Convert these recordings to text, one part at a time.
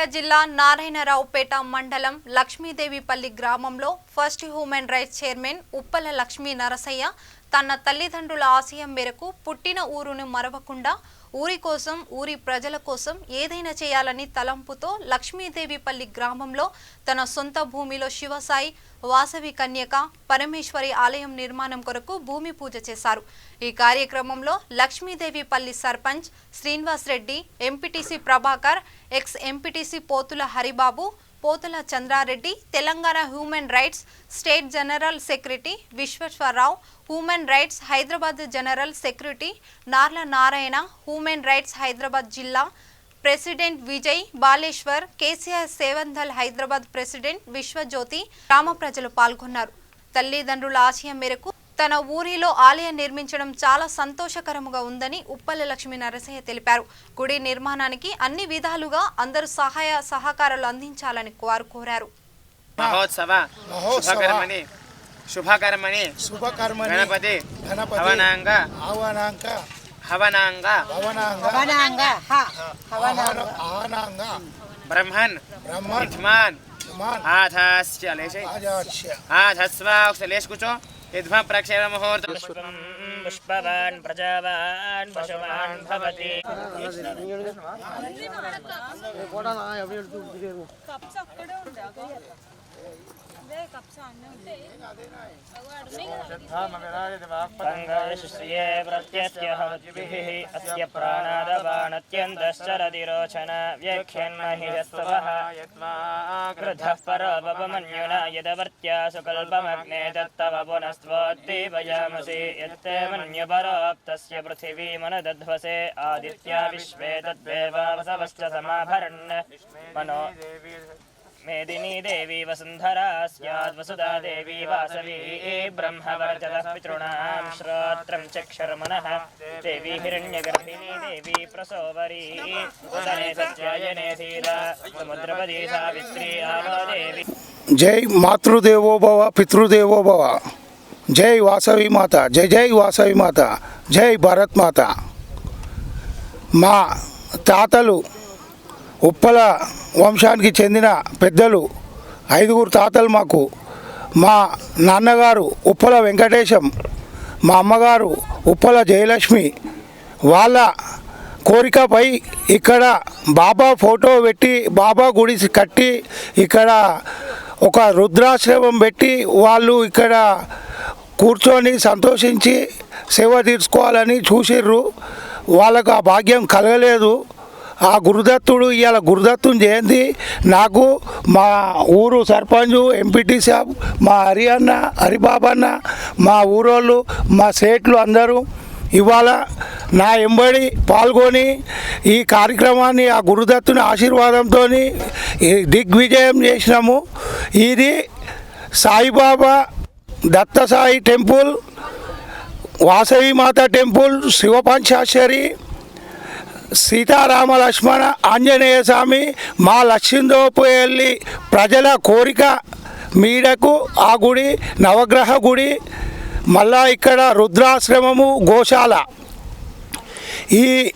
సిద్దిపేట జిల్లా నారాయణరావుపేట మండలం లక్ష్మీదేవిపల్లి గ్రామంలో first human rights chairman Uppala Lakshmi Narasaiah తన తల్లిదండ్రుల ఆశయం మేరకు పుట్టిన ఊరును మరవకుండా ఊరి కోసం ఊరి ప్రజల కోసం ఏదైనా చేయాలని తలంపుతో లక్ష్మీదేవిపల్లి గ్రామంలో తన సొంత భూమిలో శివసాయి వాసవి కన్యక పరమేశ్వరి ఆలయం నిర్మాణం కొరకు భూమి పూజ చేశారు. ఈ కార్యక్రమంలో Lakshmidevipalli sarpanch Srinivas Reddy MPTC Prabhakar ex MPTC Pothula Haribabu Pothula Chandrareddy Telangana human rights state general secretary Visweswararao human rights Hyderabad general secretary Narla Narayana human rights Hyderabad జిల్లా ప్రెసిడెంట్ విజయ్ బాలేశ్వర్ కేసీఆర్ సేవందల్ Hyderabad president Vishwajyothi గ్రామ ప్రజలు పాల్గొన్నారు. తల్లిదండ్రుల ఆశయం మేరకు తన ఊరిలో ఆలయం నిర్మించడం చాలా సంతోషకరముగా ఉందని ఉప్పల లక్ష్మీ నరసయ్య తెలిపారు. గుడి నిర్మాణానికి అన్ని విధాలుగా అందరూ సహాయ సహకారాలు అందించాలని వారు కోరారు. మహోత్సవ మహోత్సవ శుభకర్మని శుభకర్మని శుభకర్మని గణపతి గణపతి హవనాంగ ఆహ్వానాంక హవనాంగ భవనాంగ హవనాంగ హ హవనాంగ. ఆహ్వానాంగ బ్రహ్మన్ ఆధాస్య యద్మ ప్రక్షేప ముహూర్తం పుష్పవాన్ ప్రజావాన్ పశువాన్ భవతి శ్రియే पङ्गाश्रिये प्रत्यत्यहवद्भिः अस्य प्राणादबाणत्यन्तश्चरदिरोचन व्यख्यन्महिषस्वः क्रुधः परोपमन्युना यदवर्त्या सुकल्पमग्ने तत्तव पुनस्त्वोद्दीपयामसि यत्ते मन्युपरोप्तस्य पृथिवीमनुदध्वसे आदित्या विश्वे तद्देवावसवश्च समाभरन्। मनो మేదినీ దేవి వసుంధరా స్యాద్ వసుదా దేవి వాసవి బ్రహ్మవర్చదః పితॄణాం శ్రోత్రం చక్షుర్మనః దేవి హిరణ్యగర్భిణీ దేవి ప్రసోవరీ ఉదనే సత్యాయనే ధీర సముద్రపది సావిత్రి ఆవో జై మాతృదేవో భవ పితృదేవో భవ జై వాసవి మాత జై జై వాసవి మాత జై భారత్ మాత మా తాతలు ఉప్పల వంశానికి చెందిన పెద్దలు ఐదుగురు తాతలు మాకు. మా నాన్నగారు ఉప్పల వెంకటేశం మా అమ్మగారు ఉప్పల జయలక్ష్మి. వాళ్ళ కోరికపై ఇక్కడ బాబా ఫోటో పెట్టి బాబా గుడి కట్టి ఇక్కడ ఒక రుద్రాశ్రమం పెట్టి వాళ్ళు ఇక్కడ కూర్చొని సంతోషించి సేవ తీర్చుకోవాలని చూసిర్రు. వాళ్ళకు ఆ భాగ్యం కలగలేదు. ఆ గురుదత్తుడు ఇవాళ గురుదత్తుని జయంతి నాకు మా ఊరు సర్పంచ్ ఎంపీటీ సాబ్ మా హరి అన్న హరిబాబన్న మా ఊరోళ్ళు మా సేట్లు అందరూ ఇవాళ నా ఎంబడి పాల్గొని ఈ కార్యక్రమాన్ని ఆ గురుదత్తుని ఆశీర్వాదంతో దిగ్విజయం చేసినాము. ఇది సాయిబాబా దత్త సాయి టెంపుల్ వాసవి మాత టెంపుల్ శివపంచాశ్వరి సీతారామ లక్ష్మణ ఆంజనేయ స్వామి మా లక్ష్మీదోపుయల్లి ప్రజల కోరిక మీడకు ఆ గుడి నవగ్రహ గుడి మళ్ళా ఇక్కడ రుద్రాశ్రమము గోశాల. ఈ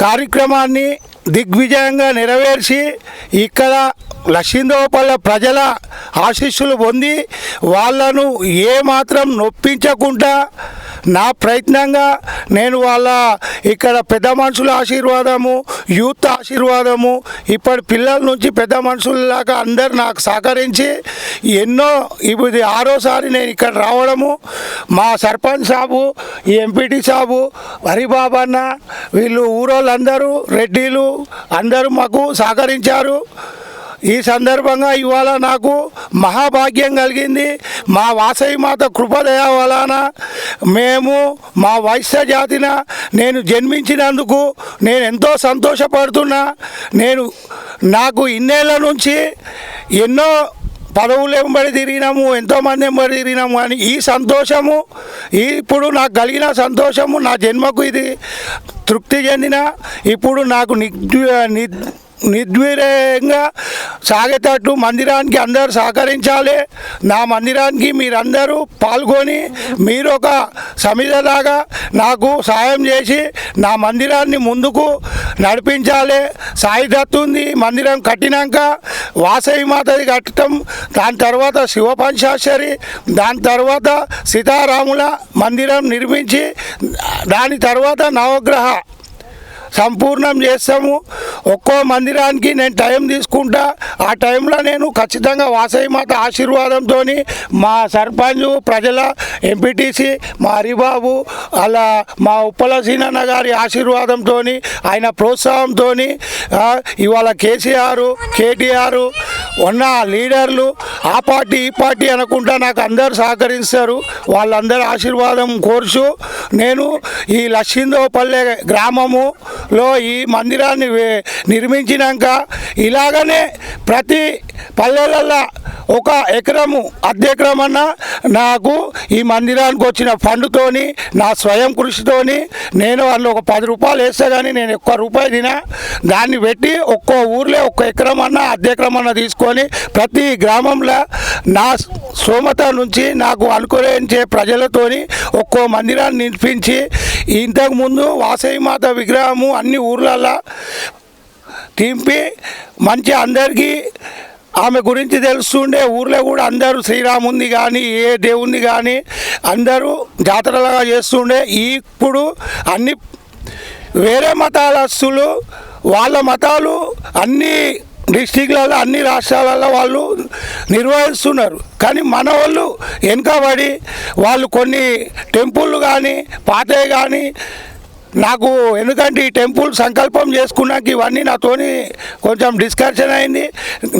కార్యక్రమాన్ని దిగ్విజయంగా నెరవేర్చి ఇక్కడ లక్ష్మీదోపల్ల ప్రజల ఆశీస్సులు పొంది వాళ్ళను ఏమాత్రం నొప్పించకుండా నా ప్రయత్నంగా నేను వాళ్ళ ఇక్కడ పెద్ద మనుషుల ఆశీర్వాదము యూత్ ఆశీర్వాదము ఇప్పటి పిల్లల నుంచి పెద్ద మనుషులలాగా అందరు నాకు సహకరించి ఎన్నో ఇది ఆరోసారి నేను ఇక్కడ రావడము. మా సర్పంచ్ సాబు ఎంపీటీ సాబు హరిబాబన్న వీళ్ళు ఊరోళ్ళందరూ రెడ్డిలు అందరూ మాకు సహకరించారు. ఈ సందర్భంగా ఇవాళ నాకు మహాభాగ్యం కలిగింది. మా వాసవి మాత కృపదయ వలన మేము మా వైశ్య జాతిన నేను జన్మించినందుకు నేను ఎంతో సంతోషపడుతున్నా. నేను నాకు ఇన్నేళ్ళ నుంచి ఎన్నో పదవులు ఎంబడి తిరిగినాము ఎంతోమంది ఎంబడి తిరిగినాము కానీ ఈ సంతోషము ఈ ఇప్పుడు నాకు కలిగిన సంతోషము నా జన్మకు ఇది తృప్తి చెందిన ఇప్పుడు నాకు ని నిర్వీర్యంగా సాగేటట్టు మందిరానికి అందరూ సహకరించాలి. నా మందిరానికి మీరందరూ పాల్గొని మీరు ఒక సమిధలాగా నాకు సాయం చేసి నా మందిరాన్ని ముందుకు నడిపించాలి. సాయిదత్తు ఉంది మందిరం కట్టినాక వాసవి మాతది కట్టడం దాని తర్వాత శివపంచాశ్వరి దాని తర్వాత సీతారాముల మందిరం నిర్మించి దాని తర్వాత నవగ్రహ సంపూర్ణం చేస్తాము. ఒక్కో మందిరానికి నేను టైం తీసుకుంటా. ఆ టైంలో నేను ఖచ్చితంగా వాసవి మాత ఆశీర్వాదంతో మా సర్పంచ్ ప్రజల ఎంపీటీసీ మా హరిబాబు అలా మా ఉప్పల సీనన్న గారి ఆశీర్వాదంతో ఆయన ప్రోత్సాహంతో ఇవాళ కేసీఆర్ కేటీఆర్ ఉన్న లీడర్లు ఆ పార్టీ ఈ పార్టీ అనుకుంటా నాకు అందరు సహకరిస్తారు. వాళ్ళందరి ఆశీర్వాదం కోర్చు నేను ఈ లక్షిందోపల్లె లో ఈ మందిరాన్ని నిర్మించినాక ఇలాగనే ప్రతి పల్లెలల్లో ఒక ఎకరము అర్ధ ఎకరం నాకు ఈ మందిరానికి వచ్చిన ఫండ్తోని నా స్వయం కృషితోని నేను వాళ్ళు ఒక పది రూపాయలు వేస్తే కానీ నేను ఒక్క రూపాయి తినా. దాన్ని పెట్టి ఒక్కో ఊర్లో ఒక్క ఎకరం అన్న అర్ధ ఎకరం అన్న తీసుకొని ప్రతి గ్రామంలో నా సోమత నుంచి నాకు అనుకూలించే ప్రజలతోని ఒక్కో మందిరాన్ని నిర్మించి ఇంతకుముందు వాసవిమాత విగ్రహము అన్ని ఊర్లల్లో తింపి మంచి అందరికీ ఆమె గురించి తెలుస్తుండే. ఊర్లో కూడా అందరూ శ్రీరాముంది కానీ ఏ దేవుంది కానీ అందరూ జాతరలాగా చేస్తుండే. ఇప్పుడు అన్ని వేరే మతాలస్తులు వాళ్ళ మతాలు అన్నీ డిస్టిక్లలో అన్ని రాష్ట్రాలలో వాళ్ళు నిర్వహిస్తున్నారు. కానీ మన వాళ్ళు వెనుకబడి వాళ్ళు కొన్ని టెంపుల్ కానీ పాతవి కానీ నాకు ఎందుకంటే ఈ టెంపుల్ సంకల్పం చేసుకున్నాక ఇవన్నీ నాతోని కొంచెం డిస్కషన్ అయింది.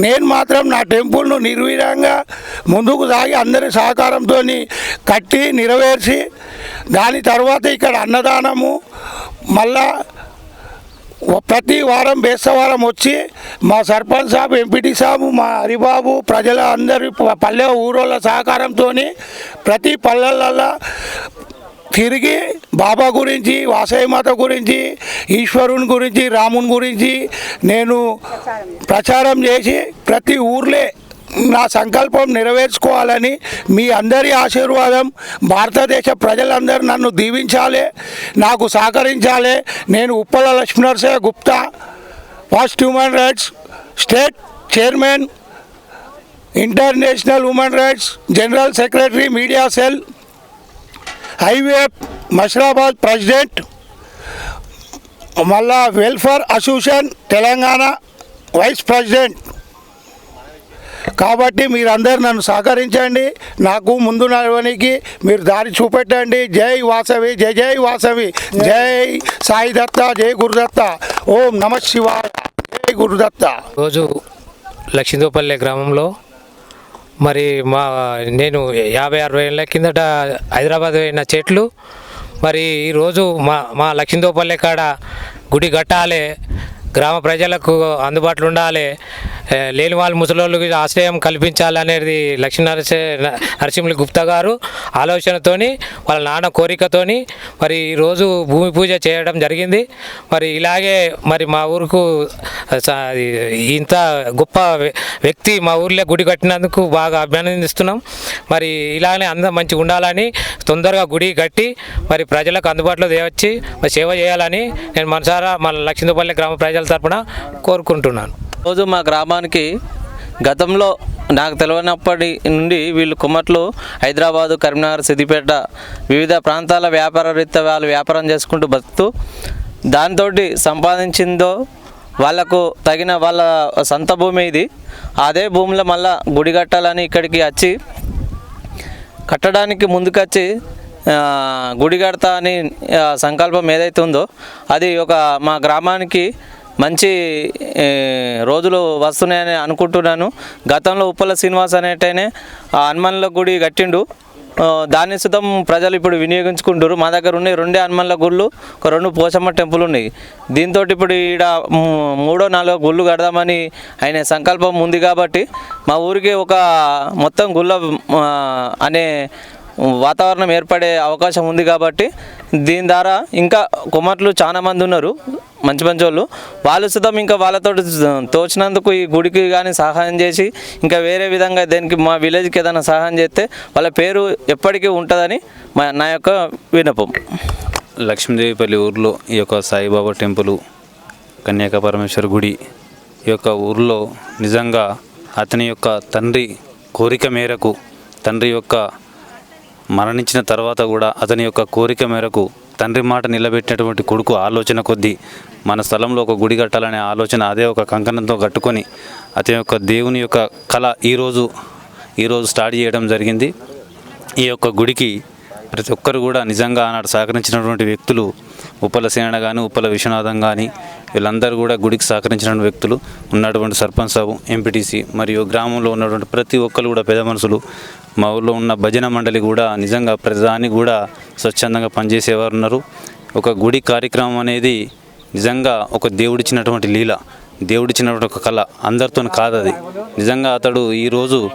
నేను మాత్రం నా టెంపుల్ను నిర్వీర్యంగా ముందుకు సాగి అందరి సహకారంతో కట్టి నెరవేర్చి దాని తర్వాత ఇక్కడ అన్నదానము మళ్ళా ప్రతి వారం బేస్తవారం వచ్చి మా సర్పంచ్ సాబ్ ఎంపీటీ సాబు మా హరిబాబు ప్రజల అందరి పల్లె ఊరోళ్ళ సహకారంతో ప్రతి పల్లెలల్లో తిరిగి బాబా గురించి వాసవిమాత గురించి ఈశ్వరుని గురించి రాముని గురించి నేను ప్రచారం చేసి ప్రతి ఊర్లే నా సంకల్పం నెరవేర్చుకోవాలని మీ అందరి ఆశీర్వాదం భారతదేశ ప్రజలందరూ నన్ను దీవించాలి నాకు సహకరించాలి. నేను Uppala Lakshminarasaiah Gupta first human rights state chairman international human rights general secretary media cell highway Musheerabad president మళ్ళా welfare association Telangana vice president. కాబట్టి మీరందరూ నన్ను సహకరించండి. నాకు ముందు నడవనికి మీరు దారి చూపెట్టండి. జై వాసవి జై జై వాసవి జై సాయి దత్త జై గురుదత్త ఓం నమ శివాయ జై గురుదత్త రోజు లక్ష్మీదోపల్లె గ్రామంలో మరి మా నేను యాభై అరవై ఏళ్ళ కిందట హైదరాబాద్ అయిన చెట్లు. మరి ఈరోజు మా మా లక్ష్మీదోపల్లె కాడ గుడి కట్టాలే. గ్రామ ప్రజలకు అందుబాటులో ఉండాలి. లేని వాళ్ళ ముసలోళ్ళకి ఆశ్రయం కల్పించాలి అనేది లక్ష్మీ నరస నరసింహులు గుప్తా గారు ఆలోచనతోని వాళ్ళ నాన్న కోరికతోని మరి ఈరోజు భూమి పూజ చేయడం జరిగింది. మరి ఇలాగే మరి మా ఊరుకు ఇంత గొప్ప వ్య- వ్యక్తి మా ఊర్లో గుడి కట్టినందుకు బాగా అభినందిస్తున్నాం. మరి ఇలానే అందరం మంచిగా ఉండాలని తొందరగా గుడి కట్టి మరి ప్రజలకు అందుబాటులో దేవచ్చి మరి సేవ చేయాలని నేను మనసారా మన లక్ష్మీపల్లి గ్రామ ప్రజలు తరపున కోరుకుంటున్నాను. రోజు మా గ్రామానికి గతంలో నాకు తెలియనప్పటి నుండి వీళ్ళు కుమ్మట్లు హైదరాబాదు కరీంనగర్ సిద్దిపేట వివిధ ప్రాంతాల వ్యాపార రీత్యా వాళ్ళు వ్యాపారం చేసుకుంటూ బతుకుతూ దాంతో సంపాదించిందో వాళ్ళకు తగిన వాళ్ళ సొంత భూమి ఇది. అదే భూమిలో మళ్ళా గుడి కట్టాలని ఇక్కడికి వచ్చి కట్టడానికి ముందుకొచ్చి గుడి కడతా అని సంకల్పం ఏదైతే ఉందో అది ఒక మా గ్రామానికి మంచి రోజులు వస్తున్నాయని అనుకుంటున్నాను. గతంలో ఉప్పల శ్రీనివాస్ అనేటైనే ఆ హనుమాన్ల గుడి కట్టిండు. దాని దాన్ని సుతం ప్రజలు ఇప్పుడు వినియోగించుకుంటారు మా దగ్గర ఉన్నాయి రెండే హనుమాన్ల గుళ్ళు ఒక రెండు పోచమ్మ టెంపుల్ ఉన్నాయి. దీంతో ఇప్పుడు ఈడ మూడో నాలుగో గుళ్ళు కడదామని ఆయన సంకల్పం ఉంది కాబట్టి మా ఊరికి ఒక మొత్తం గుళ్ళ అనే వాతావరణం ఏర్పడే అవకాశం ఉంది కాబట్టి దీని ద్వారా ఇంకా కుమార్లు చాలా మంది ఉన్నారు మంచి మంచి వాళ్ళు. వాళ్ళు సుతం ఇంకా వాళ్ళతో తోచినందుకు ఈ గుడికి కానీ సహాయం చేసి ఇంకా వేరే విధంగా దేనికి మా విలేజ్కి ఏదైనా సహాయం చేస్తే వాళ్ళ పేరు ఎప్పటికీ ఉంటుందని మా నా యొక్క వినపం లక్ష్మీదేవిపల్లి ఊర్లో ఈ యొక్క సాయిబాబా టెంపుల్ కన్యాక పరమేశ్వర గుడి ఈ యొక్క ఊర్లో నిజంగా అతని యొక్క తండ్రి కోరిక మేరకు తండ్రి యొక్క మరణించిన తర్వాత కూడా అతని యొక్క కోరిక మేరకు తండ్రి మాట నిలబెట్టినటువంటి కొడుకు ఆలోచన కొద్దీ మన స్థలంలో ఒక గుడి కట్టాలనే ఆలోచన అదే ఒక కంకణంతో కట్టుకొని అతని యొక్క దేవుని యొక్క కళ ఈరోజు ఈరోజు స్టార్ట్ చేయడం జరిగింది. ఈ యొక్క గుడికి ప్రతి ఒక్కరు కూడా నిజంగా ఆనాడు సహకరించినటువంటి వ్యక్తులు ఉప్పల సేన కానీ ఉప్పల విశ్వనాథం కానీ వీళ్ళందరూ కూడా గుడికి సహకరించిన వ్యక్తులు ఉన్నటువంటి సర్పంచ్ సాబు ఎంపీటీసీ మరియు గ్రామంలో ఉన్నటువంటి ప్రతి ఒక్కరు కూడా పెద్ద మనుషులు. మా ఊళ్ళో ఉన్న భజన మండలి కూడా నిజంగా ప్రతిదాన్ని కూడా స్వచ్ఛందంగా పనిచేసేవారు ఉన్నారు. ఒక గుడి కార్యక్రమం అనేది నిజంగా ఒక దేవుడిచ్చినటువంటి లీల దేవుడిచ్చినటువంటి ఒక కళ అందరితో కాదది. నిజంగా అతడు ఈరోజు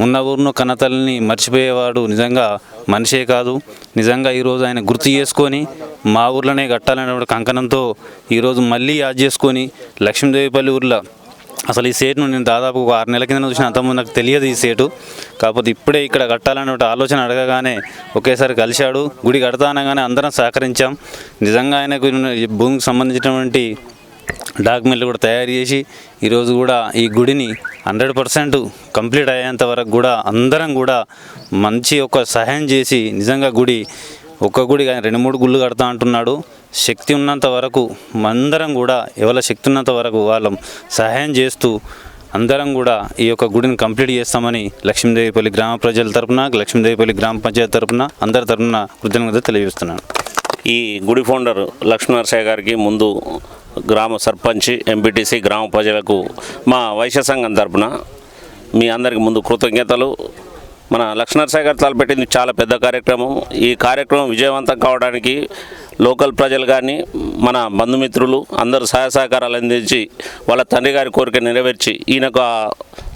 ఉన్న ఊరును కన్నతల్లిని మర్చిపోయేవాడు నిజంగా మనిషే కాదు. నిజంగా ఈరోజు ఆయన గుర్తు చేసుకొని మా ఊర్లోనే కట్టాలనే కంకణంతో ఈరోజు మళ్ళీ యాద్ చేసుకొని లక్ష్మీదేవిపల్లి ఊర్లో అసలు ఈ సేటును నేను దాదాపు ఒక ఆరు నెలల కింద చూసిన. అంతకుముందు నాకు తెలియదు ఈ సేటు. కాకపోతే ఇప్పుడే ఇక్కడ కట్టాలనే ఆలోచన అడగగానే ఒకేసారి కలిశాడు. గుడి కడతానగానే అందరం సహకరించాం. నిజంగా ఆయనకు ఈ భూమికి సంబంధించినటువంటి డాక్యుమెంట్లు కూడా తయారు చేసి ఈరోజు కూడా ఈ గుడిని హండ్రెడ్ పర్సెంట్ కంప్లీట్ అయ్యేంత వరకు కూడా అందరం కూడా మంచి ఒక సహాయం చేసి నిజంగా గుడి ఒక్క గుడి కానీ రెండు మూడు గుళ్ళు కడతా అంటున్నాడు. శక్తి ఉన్నంత వరకు అందరం కూడా ఎవరి శక్తి ఉన్నంత వరకు వాళ్ళం సహాయం చేస్తూ అందరం కూడా ఈ యొక్క గుడిని కంప్లీట్ చేస్తామని లక్ష్మీదేవిపల్లి గ్రామ ప్రజల తరపున లక్ష్మీదేవిపల్లి గ్రామ పంచాయతీ తరపున అందరి తరపున కృతజ్ఞత తెలియజేస్తున్నాను. ఈ గుడి ఫౌండర్ లక్ష్మీనరసయ్య గారికి ముందు గ్రామ సర్పంచ్ ఎంపీటీసీ గ్రామ ప్రజలకు మా వైశ్య సంఘం తరపున మీ అందరికి ముందు కృతజ్ఞతలు. మన లక్ష్మీనరసయ్య గారు తలపెట్టింది చాలా పెద్ద కార్యక్రమం. ఈ కార్యక్రమం విజయవంతం కావడానికి లోకల్ ప్రజలు కానీ మన బంధుమిత్రులు అందరూ సహాయ సహకారాలు అందించి వాళ్ళ తండ్రి గారి కోరిక నెరవేర్చి ఈయనకు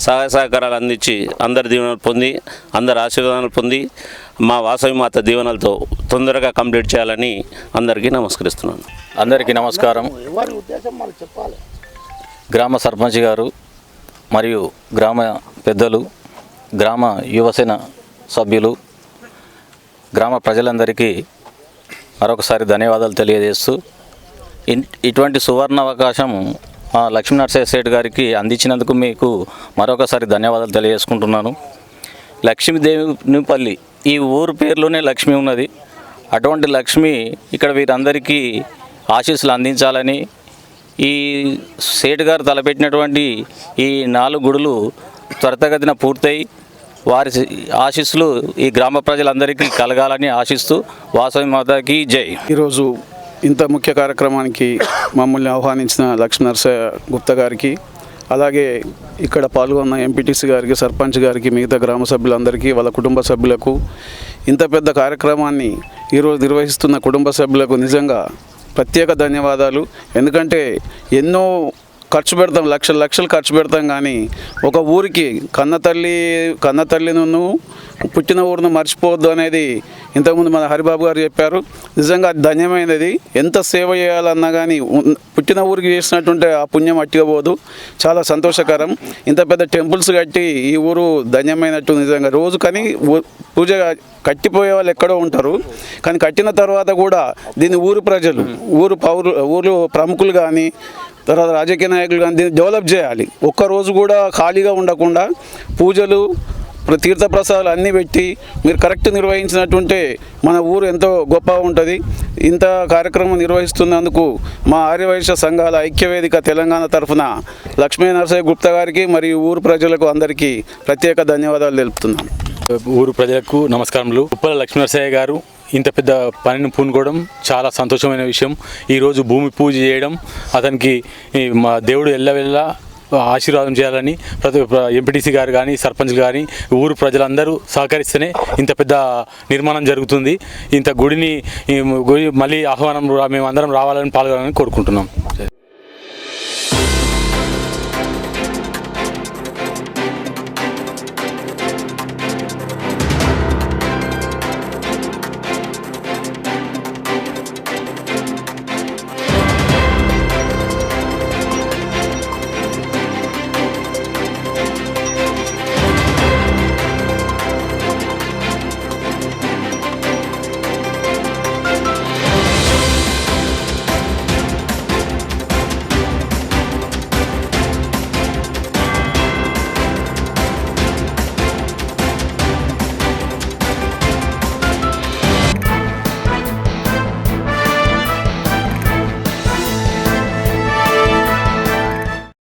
సహాయ సహకారాలు అందించి అందరి దీవెనలు పొంది అందరి ఆశీర్వాదాలు పొంది మా వాసవి మాత దీవెనలతో తొందరగా కంప్లీట్ చేయాలని అందరికీ నమస్కరిస్తున్నాను. అందరికీ నమస్కారం. గ్రామ సర్పంచ్ గారు మరియు గ్రామ పెద్దలు గ్రామ యువసేన సభ్యులు గ్రామ ప్రజలందరికీ మరొకసారి ధన్యవాదాలు తెలియజేస్తూ ఇన్- ఇటువంటి సువర్ణ అవకాశం మా లక్ష్మీనరసయ్య సేట్ గారికి అందించినందుకు మీకు మరొకసారి ధన్యవాదాలు తెలియజేసుకుంటున్నాను. లక్ష్మీదేవిపల్లి ఈ ఊరు పేరులోనే లక్ష్మి ఉన్నది. అటువంటి లక్ష్మి ఇక్కడ వీరందరికీ ఆశీస్సులు అందించాలని ఈ సేటు గారు తలపెట్టినటువంటి ఈ నాలుగు గుడులు త్వరితగతిన పూర్తయి వారి ఆశీస్సులు ఈ గ్రామ ప్రజలందరికీ కలగాలని ఆశిస్తూ వాసవి మాతకి జై. ఈరోజు ఇంత ముఖ్య కార్యక్రమానికి మమ్మల్ని ఆహ్వానించిన లక్ష్మీ నరసయ్య గుప్తా గారికి అలాగే ఇక్కడ పాల్గొన్న ఎంపీటీసీ గారికి సర్పంచ్ గారికి మిగతా గ్రామ సభ్యులందరికీ వాళ్ళ కుటుంబ సభ్యులకు ఇంత పెద్ద కార్యక్రమాన్ని ఈరోజు నిర్వహిస్తున్న కుటుంబ సభ్యులకు నిజంగా ప్రత్యేక ధన్యవాదాలు. ఎందుకంటే ఎన్నో ఖర్చు పెడతాం లక్షలు లక్షలు ఖర్చు పెడతాం కానీ ఒక ఊరికి కన్న తల్లి కన్న తల్లిను పుట్టిన ఊరును మర్చిపోవద్దు అనేది ఇంతకుముందు మన హరిబాబు గారు చెప్పారు. నిజంగా అది ధన్యమైనది. ఎంత సేవ చేయాలన్నా కానీ పుట్టిన ఊరికి చేసినట్టుంటే ఆ పుణ్యం అట్టుకపోదు చాలా సంతోషకరం. ఇంత పెద్ద టెంపుల్స్ కట్టి ఈ ఊరు ధన్యమైనట్టు నిజంగా. రోజు కానీ పూజ కట్టిపోయే వాళ్ళు ఎక్కడో ఉంటారు. కానీ కట్టిన తర్వాత కూడా దీన్ని ఊరు ప్రజలు ఊరు పౌరు ఊరు ప్రముఖులు కానీ తర్వాత రాజకీయ నాయకులు కానీ దీన్ని డెవలప్ చేయాలి ఒక్కరోజు కూడా ఖాళీగా ఉండకుండా పూజలు తీర్థప్రసాదాలు అన్నీ పెట్టి మీరు కరెక్ట్ నిర్వహించినట్టుంటే మన ఊరు ఎంతో గొప్పగా ఉంటుంది. ఇంత కార్యక్రమం నిర్వహిస్తున్నందుకు మా ఆర్యవైశ్య సంఘాల ఐక్యవేదిక తెలంగాణ తరఫున లక్ష్మీ నరసయ్య గుప్తా గారికి మరియు ఊరు ప్రజలకు అందరికీ ప్రత్యేక ధన్యవాదాలు తెలుపుతున్నాను. ఊరు ప్రజలకు నమస్కారములు. ఉప్పల లక్ష్మీనరసయ్య గారు ఇంత పెద్ద పనిని పూనుకోవడం చాలా సంతోషమైన విషయం. ఈరోజు భూమి పూజ చేయడం అతనికి ఈ మా దేవుడు ఎల్లవెల్లా ఆశీర్వాదం చేయాలని ప్రతి ఎంపీటీసీ గారు కానీ సర్పంచ్ కానీ ఊరు ప్రజలందరూ సహకరిస్తేనే ఇంత పెద్ద నిర్మాణం జరుగుతుంది. ఇంత గుడిని గుడి మళ్ళీ ఆహ్వానం రా- మేము అందరం రావాలని పాల్గొనాలని కోరుకుంటున్నాం.